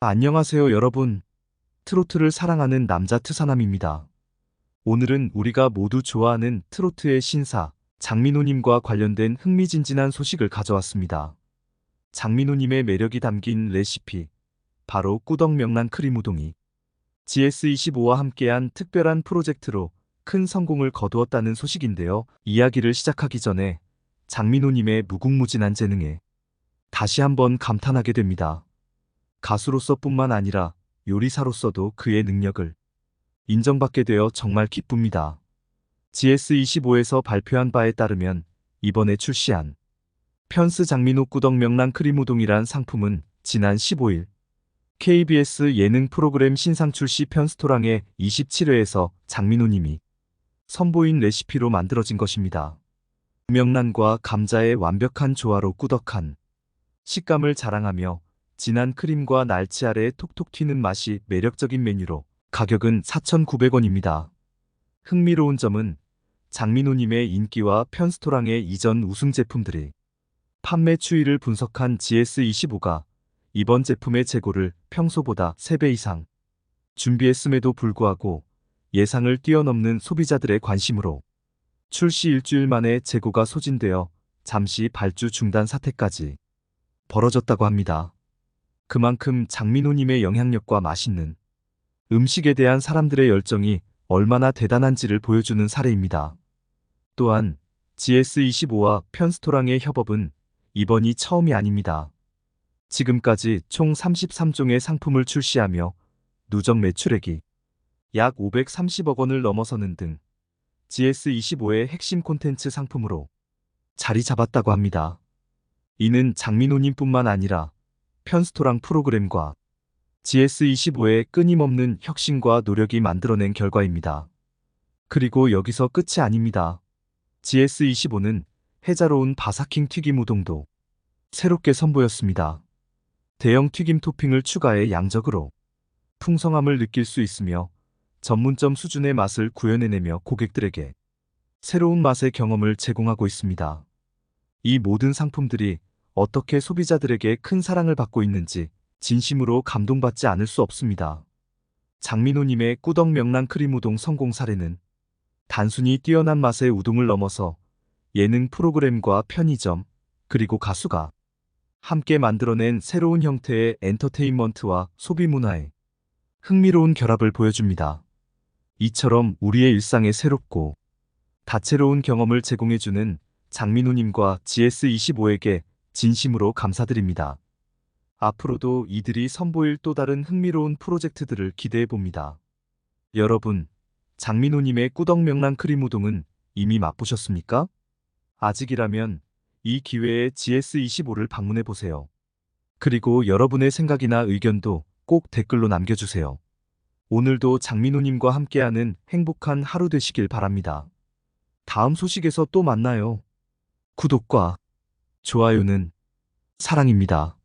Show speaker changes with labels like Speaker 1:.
Speaker 1: 안녕하세요, 여러분. 트로트를 사랑하는 남자 트사남입니다. 오늘은 우리가 모두 좋아하는 트로트의 신사, 장민호님과 관련된 흥미진진한 소식을 가져왔습니다. 장민호님의 매력이 담긴 레시피, 바로 꾸덕명란 크림 우동이 GS25와 함께한 특별한 프로젝트로 큰 성공을 거두었다는 소식인데요. 이야기를 시작하기 전에 장민호님의 무궁무진한 재능에 다시 한번 감탄하게 됩니다. 가수로서뿐만 아니라 요리사로서도 그의 능력을 인정받게 되어 정말 기쁩니다. GS25에서 발표한 바에 따르면 이번에 출시한 편스 장민호 꾸덕 명란 크림 우동이란 상품은 지난 15일 KBS 예능 프로그램 신상 출시 편스토랑의 27회에서 장민호님이 선보인 레시피로 만들어진 것입니다. 명란과 감자의 완벽한 조화로 꾸덕한 식감을 자랑하며 진한 크림과 날치 아래의 톡톡 튀는 맛이 매력적인 메뉴로 가격은 4,900원입니다. 흥미로운 점은 장민호님의 인기와 편스토랑의 이전 우승 제품들이 판매 추이를 분석한 GS25가 이번 제품의 재고를 평소보다 3배 이상 준비했음에도 불구하고 예상을 뛰어넘는 소비자들의 관심으로 출시 일주일 만에 재고가 소진되어 잠시 발주 중단 사태까지 벌어졌다고 합니다. 그만큼 장민호님의 영향력과 맛있는 음식에 대한 사람들의 열정이 얼마나 대단한지를 보여주는 사례입니다. 또한 GS25와 편스토랑의 협업은 이번이 처음이 아닙니다. 지금까지 총 33종의 상품을 출시하며 누적 매출액이 약 530억 원을 넘어서는 등 GS25의 핵심 콘텐츠 상품으로 자리 잡았다고 합니다. 이는 장민호님뿐만 아니라 편스토랑 프로그램과 GS25의 끊임없는 혁신과 노력이 만들어낸 결과입니다. 그리고 여기서 끝이 아닙니다. GS25는 해자로운 바사킹 튀김 우동도 새롭게 선보였습니다. 대형 튀김 토핑을 추가해 양적으로 풍성함을 느낄 수 있으며 전문점 수준의 맛을 구현해내며 고객들에게 새로운 맛의 경험을 제공하고 있습니다. 이 모든 상품들이 어떻게 소비자들에게 큰 사랑을 받고 있는지 진심으로 감동받지 않을 수 없습니다. 장민호님의 꾸덕 명란 크림 우동 성공 사례는 단순히 뛰어난 맛의 우동을 넘어서 예능 프로그램과 편의점, 그리고 가수가 함께 만들어낸 새로운 형태의 엔터테인먼트와 소비 문화의 흥미로운 결합을 보여줍니다. 이처럼 우리의 일상에 새롭고 다채로운 경험을 제공해주는 장민호님과 GS25에게 진심으로 감사드립니다. 앞으로도 이들이 선보일 또 다른 흥미로운 프로젝트들을 기대해 봅니다. 여러분, 장민호님의 꾸덕명란 크림 우동은 이미 맛보셨습니까? 아직이라면 이 기회에 GS25를 방문해 보세요. 그리고 여러분의 생각이나 의견도 꼭 댓글로 남겨주세요. 오늘도 장민호님과 함께하는 행복한 하루 되시길 바랍니다. 다음 소식에서 또 만나요. 구독과 좋아요는 사랑입니다.